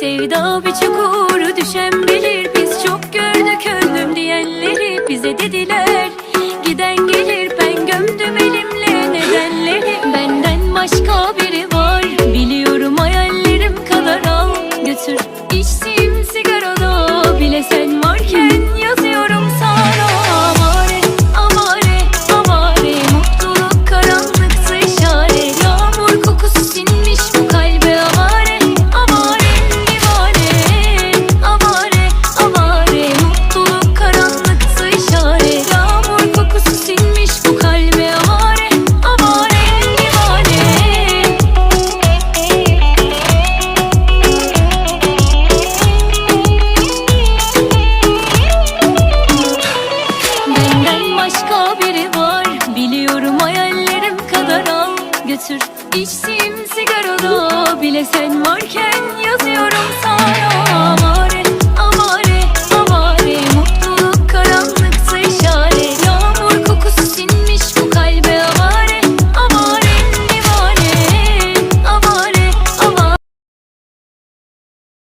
Sevda bir çukur düşen bilir. Biz çok gördük öldüm diyenleri bize dediler. Giden gelir götür İçtiğim sigarada bile sen varken yazıyorum sana.